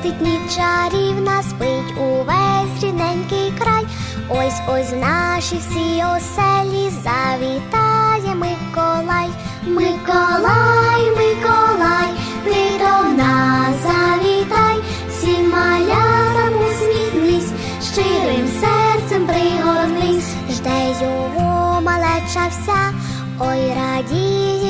приходить ніч чарівна, спить увесь рідненький край. Ось ось в наші всі оселі завітає Миколай. Миколай, Миколай, ти до нас завітай, всім малятам усміхнись, щирим серцем пригорнись, жде його малеча вся, ой радіє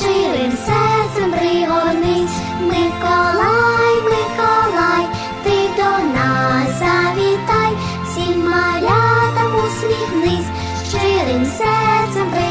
щирим серцем пригонись, Миколай, Миколай, ти до нас завітай, всім малятам усміхнись, щирим серцем пригонись.